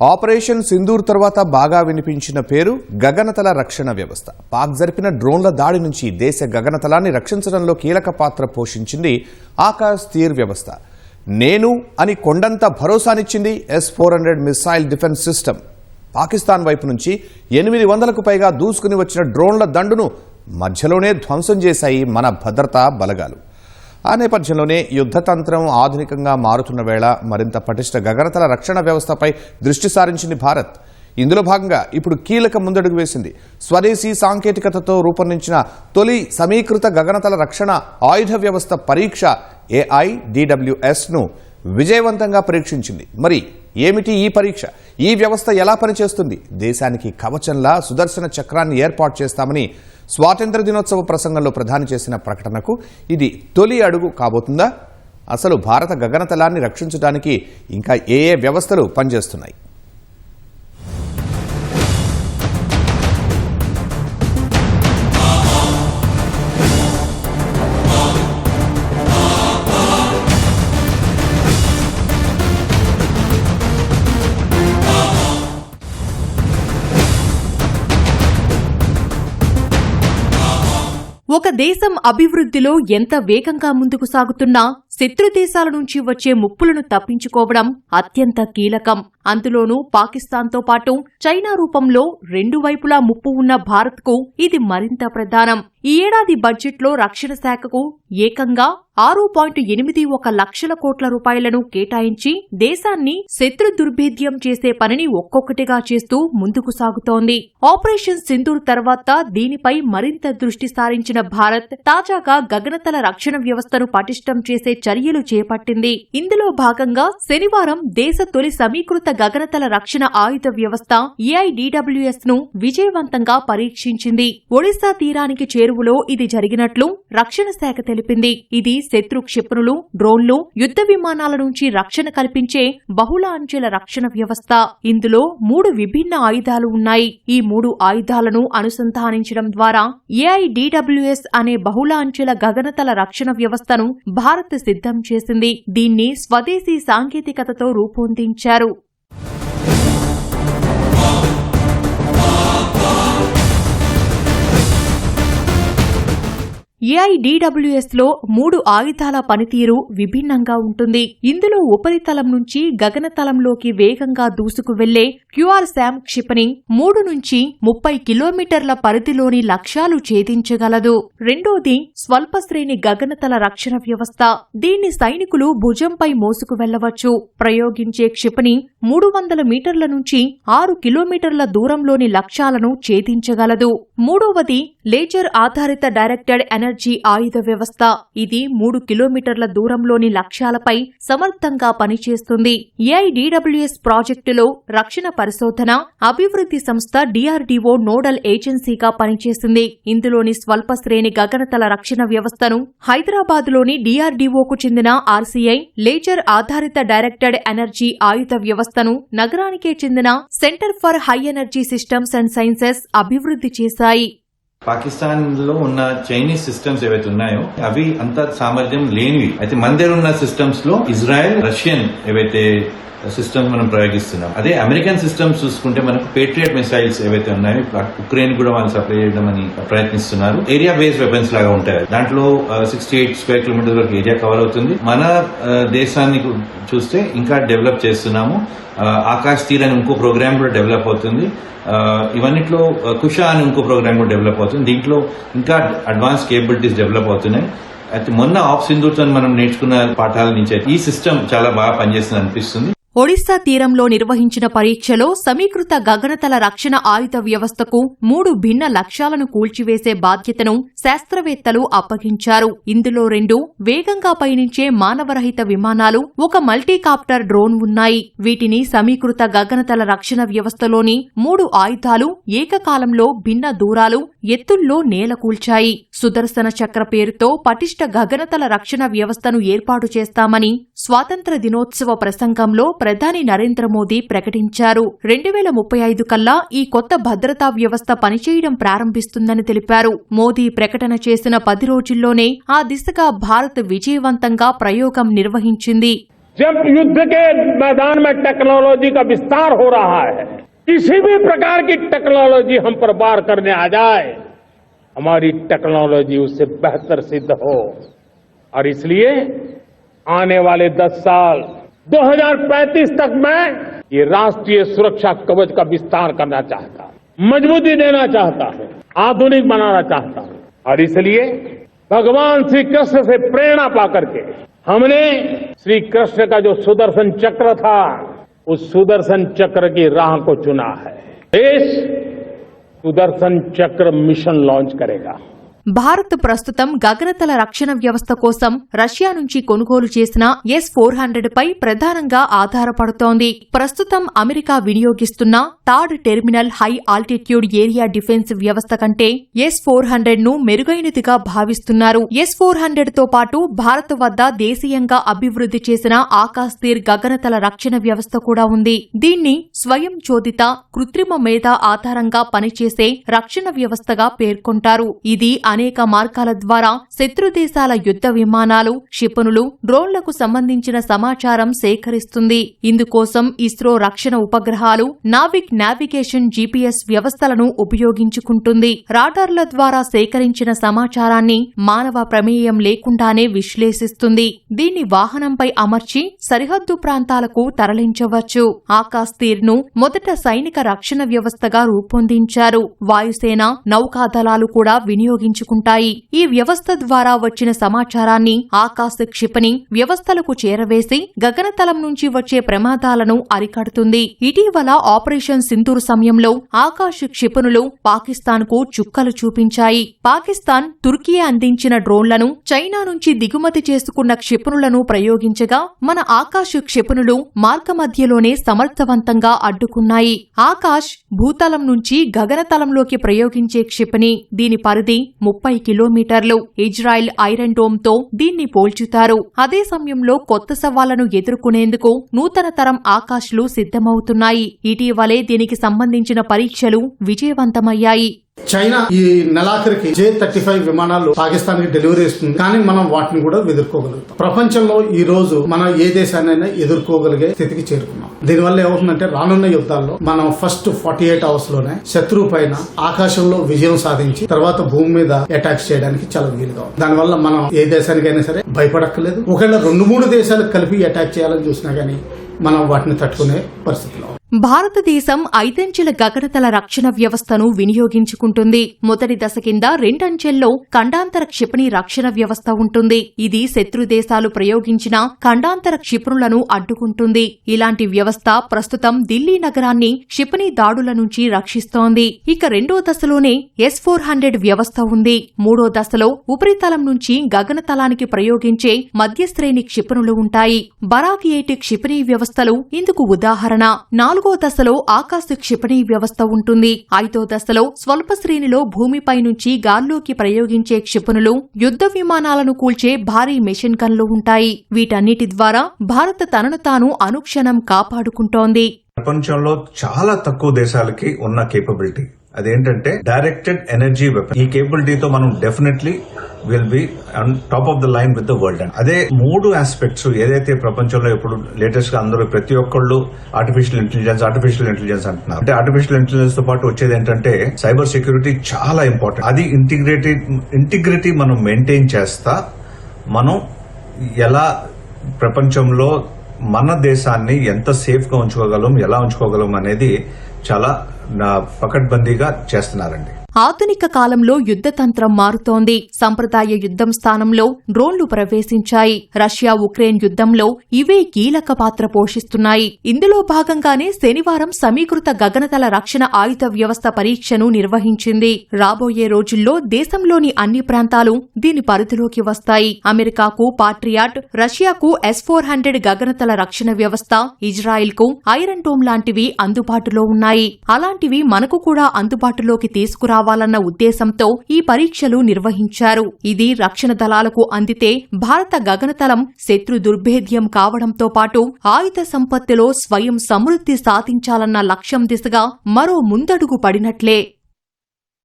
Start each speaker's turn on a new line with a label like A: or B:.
A: Operation Sindoor తర్వాత బాగా వినిపించిన పేరు గగనతల రక్షణ వ్యవస్థ. పాక్ జరిపిన డ్రోన్ల దాడి నుంచి దేశ గగనతలాన్ని రక్షించడంలో కీలక పాత్ర పోషించింది ఆకాశ్ తీర్ వ్యవస్థ. నేను అని కొండంత భరోసానిచ్చింది S four hundred missile defence system Pakistan వైపు నుంచి ఎనిమిది వందలకు పైగా దూసుకుని వచ్చిన డ్రోన్ల దండును మధ్యలోనే ధ్వంసం చేశాయి మన భద్రతా బలగాలు. ఆ నేపథ్యంలోనే యుద్ధతంత్రం ఆధునికంగా మారుతున్న వేళ మరింత పటిష్ట గగనతల రక్షణ వ్యవస్థపై దృష్టి సారించింది భారత్. ఇందులో భాగంగా ఇప్పుడు కీలక ముందడుగు వేసింది. స్వదేశీ సాంకేతికతతో రూపొందించిన తొలి సమీకృత గగనతల రక్షణ ఆయుధ వ్యవస్థ పరీక్ష ఏఐ డిడబ్ల్యూఎస్ను విజయవంతంగా పరీక్షించింది. మరి ఏమిటి ఈ పరీక్ష? ఈ వ్యవస్థ ఎలా పనిచేస్తుంది? దేశానికి కవచంలా సుదర్శన చక్రాన్ని ఏర్పాటు చేస్తామని స్వాతంత్ర దినోత్సవ ప్రసంగంలో ప్రధాని చేసిన ప్రకటనకు ఇది తొలి అడుగు కాబోతుందా? అసలు భారత గగనతలాన్ని రక్షించడానికి ఇంకా ఏ ఏ వ్యవస్థలు పనిచేస్తున్నాయి?
B: ఒక దేశం అభివృద్ధిలో ఎంత వేగంగా ముందుకు సాగుతున్నా శత్రు దేశాల నుంచి వచ్చే ముప్పులను తప్పించుకోవడం అత్యంత కీలకం. అందులోనూ పాకిస్తాన్తో పాటు చైనా రూపంలో రెండు వైపులా ముప్పు ఉన్న భారత్కు ఇది మరింత ప్రధానం. ఈ ఏడాది బడ్జెట్లో రక్షణ శాఖకు ఏకంగా ఆరు పాయింట్ ఎనిమిది ఒక లక్షల కోట్ల రూపాయలను కేటాయించి దేశాన్ని శత్రు దుర్భేద్యం చేసే పనిని ఒక్కొక్కటిగా చేస్తూ ముందుకు సాగుతోంది. ఆపరేషన్ సింధూర్ తర్వాత దీనిపై మరింత దృష్టి సారించిన భారత్ తాజాగా గగనతల రక్షణ వ్యవస్థను పటిష్టం చేసే చర్యలు చేపట్టింది. ఇందులో భాగంగా శనివారం దేశ తొలి సమీకృత గగనతల రక్షణ ఆయుధ వ్యవస్థ ఏఐడిడబ్ల్యూఎస్ను విజయవంతంగా పరీక్షించింది. ఒడిశా తీరానికి చేరువలో ఇది జరిగినట్లు రక్షణ శాఖ తెలిపింది. ఇది శత్రు క్షిపణులు డ్రోన్లు యుద్ధ విమానాల నుంచి రక్షణ కల్పించే బహుళ అంచెల రక్షణ వ్యవస్థ. ఇందులో మూడు విభిన్న ఆయుధాలు ఉన్నాయి. ఈ మూడు ఆయుధాలను అనుసంధానించడం ద్వారా ఏఐడిడబ్ల్యూఎస్ అనే బహుళ అంచెల గగనతల రక్షణ వ్యవస్థను భారత్ సిద్ధం చేసింది. దీన్ని స్వదేశీ సాంకేతికతతో రూపొందించారు. ఏఐడిడబ్ల్యూఎస్లో మూడు ఆయుధాల పనితీరు విభిన్నంగా ఉంటుంది. ఇందులో ఉపరితలం నుంచి గగనతలంలోకి వేగంగా దూసుకు వెళ్ళే క్యూఆర్ శామ్ క్షిపణి మూడు నుంచి ముప్పై కిలోమీటర్ల పరిధిలోని లక్ష్యాలు ఛేదించగలదు. రెండోది స్వల్ప శ్రేణి గగనతల రక్షణ వ్యవస్థ. దీన్ని సైనికులు భుజంపై మోసుకు వెళ్ళవచ్చు ప్రయోగించే క్షిపణి మూడు వందల మీటర్ల నుంచి ఆరు కిలోమీటర్ల దూరంలోని లక్ష్యాలను ఛేదించగలదు. మూడవది లేజర్ ఆధారిత డైరెక్టెడ్ ఎనర్జీ ఆయుధ వ్యవస్థ. ఇది మూడు కిలోమీటర్ల దూరంలోని లక్ష్యాలపై సమర్థంగా పనిచేస్తుంది. ఏఐడిడబ్ల్యూఎస్ ప్రాజెక్టులో రక్షణ పరిశోధన అభివృద్ధి సంస్థ డిఆర్డీఓ నోడల్ ఏజెన్సీగా పనిచేసింది ఇందులోని స్వల్ప శ్రేణి గగనతల రక్షణ వ్యవస్థను హైదరాబాద్లోని డిఆర్డీఓకు చెందిన ఆర్సీఐ లేజర్ ఆధారిత డైరెక్టెడ్ ఎనర్జీ ఆయుధ వ్యవస్థను నగరానికే చెందిన centre for high energy systems and sciences అభివృద్ధి చేశాయి.
C: పాకిస్తాన్లో ఉన్న చైనీస్ సిస్టమ్స్ ఏవైతే ఉన్నాయో అవి అంత సామర్థ్యం లేనివి. అయితే మన దగ్గర ఉన్న సిస్టమ్స్లో ఇజ్రాయెల్ రష్యన్ ఏవైతే సిస్టమ్ మనం ప్రయోగిస్తున్నాం. అదే అమెరికన్ సిస్టమ్ చూసుకుంటే మనకు పేట్రియట్ మిసైల్స్ ఏవైతే ఉన్నాయో ఉక్రెయిన్ కూడా వాళ్ళు సప్లై చేయడం అని ప్రయత్నిస్తున్నారు. ఏరియా బేస్డ్ వెపన్స్ లాగా ఉంటాయి. దాంట్లో సిక్స్టీ ఎయిట్ స్క్వేర్ కిలోమీటర్ వరకు ఏరియా కవర్ అవుతుంది. మన దేశాన్ని చూస్తే ఇంకా డెవలప్ చేస్తున్నాము. ఆకాశ్ తీర్ అని ఇంకో ప్రోగ్రామ్ కూడా డెవలప్ అవుతుంది. ఇవన్నిట్లో కుషా అని ఇంకో ప్రోగ్రామ్ కూడా డెవలప్ అవుతుంది. దీంట్లో ఇంకా అడ్వాన్స్ కేపబిలిటీస్ డెవలప్ అవుతున్నాయి. అయితే మొన్న ఆఫ్ సింధుతో మనం నేర్చుకున్న పాఠాల నుంచి అయితే ఈ సిస్టమ్ చాలా బాగా పనిచేస్తుంది అనిపిస్తుంది.
B: ఒడిస్సా తీరంలో నిర్వహించిన పరీక్షలో సమీకృత గగనతల రక్షణ ఆయుధ వ్యవస్థకు మూడు భిన్న లక్ష్యాలను కూల్చివేసే బాధ్యతను శాస్త్రవేత్తలు అప్పగించారు. ఇందులో రెండు వేగంగా పయనించే మానవరహిత విమానాలు ఒక మల్టీకాప్టర్ డ్రోన్ ఉన్నాయి. వీటిని సమీకృత గగనతల రక్షణ వ్యవస్థలోని మూడు ఆయుధాలు ఏకకాలంలో భిన్న దూరాలు ఎత్తుల్లో నేలకూల్చాయి సుదర్శన చక్ర పేరుతో పటిష్ట గగనతల రక్షణ వ్యవస్థను ఏర్పాటు చేస్తామని స్వాతంత్ర దినోత్సవ ప్రసంగంలో ప్రధాని నరేంద్ర మోదీ ప్రకటించారు రెండు వేల ముప్పై ఐదు కల్లా ఈ కొత్త భద్రతా వ్యవస్థ పనిచేయడం ప్రారంభిస్తుందని తెలిపారు మోదీ ప్రకటన చేసిన పది రోజుల్లోనే ఆ దిశగా భారత్ విజయవంతంగా ప్రయోగం నిర్వహించింది
D: जब युद्ध के मैदान में टेक्नोलॉजी का विस्तार हो रहा है किसी भी प्रकार की टेक्नोलॉजी हम पर वार करने आ जाए हमारी टेक्नोलॉजी उससे बेहतर सिद्ध हो और इसलिए आने वाले 10 साल 2035 तक मैं ये राष्ट्रीय सुरक्षा कवच का विस्तार करना चाहता हूँ, मजबूती देना चाहता हूँ, आधुनिक बनाना चाहता हूँ। और इसलिए भगवान श्री कृष्ण से प्रेरणा पाकर के हमने श्री कृष्ण का जो सुदर्शन चक्र था, उस सुदर्शन चक्र की राह को चुना है। देश सुदर्शन चक्र मिशन लॉन्च करेगा।
B: భారత్ ప్రస్తుతం గగనతల రక్షణ వ్యవస్థ కోసం రష్యా నుంచి కొనుగోలు చేసిన ఎస్ ఫోర్ హండ్రెడ్ పై ప్రధానంగా ఆధారపడుతోంది. ప్రస్తుతం America వినియోగిస్తున్న third terminal high altitude area defence వ్యవస్థ కంటే ఎస్ ఫోర్ హండ్రెడ్ను మెరుగైనదిగా భావిస్తున్నారు. ఎస్ ఫోర్ హండ్రెడ్తో పాటు భారత్ వద్ద దేశీయంగా అభివృద్ధి చేసిన ఆకాశ్ తీర్ గగనతల రక్షణ వ్యవస్థ కూడా ఉంది. దీన్ని స్వయం చోదిత కృత్రిమ మేధ ఆధారంగా పనిచేసే రక్షణ వ్యవస్థగా పేర్కొంటారు. ఇది అనేక మార్గాల ద్వారా శత్రు దేశాల యుద్ధ విమానాలు క్షిపణులు డ్రోన్లకు సంబంధించిన సమాచారం సేకరిస్తుంది. ఇందుకోసం ఇస్రో రక్షణ ఉపగ్రహాలు నావిక్ నావిగేషన్ జీపీఎస్ వ్యవస్థలను ఉపయోగించుకుంటుంది. రాడార్ల ద్వారా సేకరించిన సమాచారాన్ని మానవ ప్రమేయం లేకుండానే విశ్లేషిస్తుంది. దీన్ని వాహనంపై అమర్చి సరిహద్దు ప్రాంతాలకు తరలించవచ్చు. ఆకాశ్ తీర్ను మొదట సైనిక రక్షణ వ్యవస్థగా రూపొందించారు. వాయుసేన నౌకాదళాలు కూడా వినియోగించు వినియోగించుకుంటాయి ఈ వ్యవస్థ ద్వారా వచ్చిన సమాచారాన్ని ఆకాశ క్షిపణి వ్యవస్థలకు చేరవేసి గగనతలం నుంచి వచ్చే ప్రమాదాలను అరికడుతుంది. ఇటీవల ఆపరేషన్ సింధూర్ సమయంలో ఆకాశ క్షిపణులు పాకిస్తాన్కు చుక్కలు చూపించాయి. పాకిస్తాన్ తుర్కీ అందించిన డ్రోన్లను చైనా నుంచి దిగుమతి చేసుకున్న క్షిపణులను ప్రయోగించగా మన ఆకాశ క్షిపణులు మార్గమధ్యలోనే సమర్థవంతంగా అడ్డుకున్నాయి. ఆకాశ్ భూతలం నుంచి గగనతలంలోకి ప్రయోగించే క్షిపణి దీని పరిధి ముప్పై కిలోమీటర్లు ఇజ్రాయెల్ ఐరన్ డోమ్తో దీన్ని పోల్చుతారు. అదే సమయంలో కొత్త సవాళ్ళను ఎదుర్కొనేందుకు నూతన తరం ఆకాశ్లు సిద్ధమవుతున్నాయి. ఇటీవలే దీనికి సంబంధించిన పరీక్షలు విజయవంతమయ్యాయి.
E: చైనా ఈ నెలాఖరికి జే థర్టీ ఫైవ్ విమానాలు పాకిస్తాన్కి డెలివరీ ఇస్తుంది కానీ మనం వాటిని కూడా ఎదుర్కోగలుగుతాం ప్రపంచంలో ఈ రోజు మనం ఏ దేశాన్నైనా ఎదుర్కోగలిగే స్థితికి చేరుకున్నాం. దీనివల్ల ఏమవుతుందంటే రానున్న యుద్ధాల్లో మనం ఫస్ట్ ఫార్టీ ఎయిట్ అవర్స్లోనే శత్రువు పైన ఆకాశంలో విజయం సాధించి తర్వాత భూమి మీద అటాక్స్ చేయడానికి చాలా వీలుగా దానివల్ల మనం ఏ దేశానికైనా సరే భయపడక్కర్లేదు. ఒకవేళ రెండు మూడు దేశాలకు కలిపి అటాక్ చేయాలని చూసినా గానీ మనం వాటిని తట్టుకునే పరిస్థితిలో
B: భారతదేశం ఐదంచెల గగనతల రక్షణ వ్యవస్థను వినియోగించుకుంటుంది. మొదటి దశ కింద రెండంచెల్లో ఖండాంతర క్షిపణి రక్షణ వ్యవస్థ ఉంటుంది. ఇది శత్రు దేశాలు ప్రయోగించిన ఖండాంతర క్షిపణులను అడ్డుకుంటుంది. ఇలాంటి వ్యవస్థ ప్రస్తుతం ఢిల్లీ నగరాన్ని క్షిపణి దాడుల నుంచి రక్షిస్తోంది. ఇక రెండో దశలోనే ఎస్ ఫోర్ హండ్రెడ్ వ్యవస్థ ఉంది. మూడో దశలో ఉపరితలం నుంచి గగనతలానికి ప్రయోగించే మధ్యశ్రేణి క్షిపణులు ఉంటాయి. బరాక్ ఎయిట్ క్షిపణి వ్యవస్థలు ఇందుకు ఉదాహరణ. నాలుగో దశలో ఆకాశ క్షిపణి వ్యవస్థ ఉంటుంది. ఐదో దశలో స్వల్ప శ్రేణిలో భూమిపై నుంచి గాల్లోకి ప్రయోగించే క్షిపణులు యుద్ధ విమానాలను కూల్చే భారీ మెషిన్ గన్లు ఉంటాయి. వీటన్నిటి ద్వారా భారత్ తనను తాను అనుక్షణం కాపాడుకుంటోంది.
F: ప్రపంచంలో చాలా తక్కువ దేశాలకి ఉన్న కేపబిలిటీ అదేంటంటే డైరెక్టెడ్ ఎనర్జీ వెపన్ ఈ కేపబిలిటీతో మనం definitely will be on top of the line with the world and అదే మూడు ఆస్పెక్ట్స్ ఏదైతే ప్రపంచంలో ఇప్పుడు లేటెస్ట్గా అందరూ ప్రతి ఒక్కళ్ళు ఆర్టిఫిషియల్ ఇంటెలిజెన్స్ ఆర్టిఫిషియల్ ఇంటెలిజెన్స్ అంటున్నారు. అంటే ఆర్టిఫిషియల్ ఇంటెలిజెన్స్తో పాటు వచ్చేది ఏంటంటే సైబర్ సెక్యూరిటీ చాలా ఇంపార్టెంట్ అది ఇంటిగ్రేటెడ్ ఇంటిగ్రిటీ మనం మెయింటైన్ చేస్తా మనం ఎలా ప్రపంచంలో మన దేశాన్ని ఎంత సేఫ్గా ఉంచుకోగలం ఎలా ఉంచుకోగలం అనేది చాలా పకడ్బందీగా చేస్తున్నారండి.
B: ఆధునిక కాలంలో యుద్ధతంత్రం మారుతోంది. సంప్రదాయ యుద్ధం స్థానంలో డ్రోన్లు ప్రవేశించాయి. రష్యా ఉక్రెయిన్ యుద్ధంలో ఇవే కీలక పాత్ర పోషిస్తున్నాయి. ఇందులో భాగంగానే శనివారం సమీకృత గగనతల రక్షణ ఆయుధ వ్యవస్థ పరీక్షను నిర్వహించింది. రాబోయే రోజుల్లో దేశంలోని అన్ని ప్రాంతాలు దీని పరిధిలోకి వస్తాయి. అమెరికాకు పాట్రియాట్ రష్యాకు ఎస్ ఫోర్ హండ్రెడ్ గగనతల రక్షణ వ్యవస్థ ఇజ్రాయిల్కు ఐరన్ టోమ్ లాంటివి అందుబాటులో ఉన్నాయి. అలాంటివి మనకు కూడా అందుబాటులోకి తీసుకురావాలన్న ఉద్దేశంతో ఈ పరీక్షలు నిర్వహించారు. ఇది రక్షణ దళాలకు అందితే భారత గగనతలం శత్రు దుర్భేద్యం కావడంతో పాటు ఆయుధ సంపత్తిలో స్వయం సమృద్ధి సాధించాలన్న లక్ష్యం దిశగా మరో ముందడుగు పడినట్లే.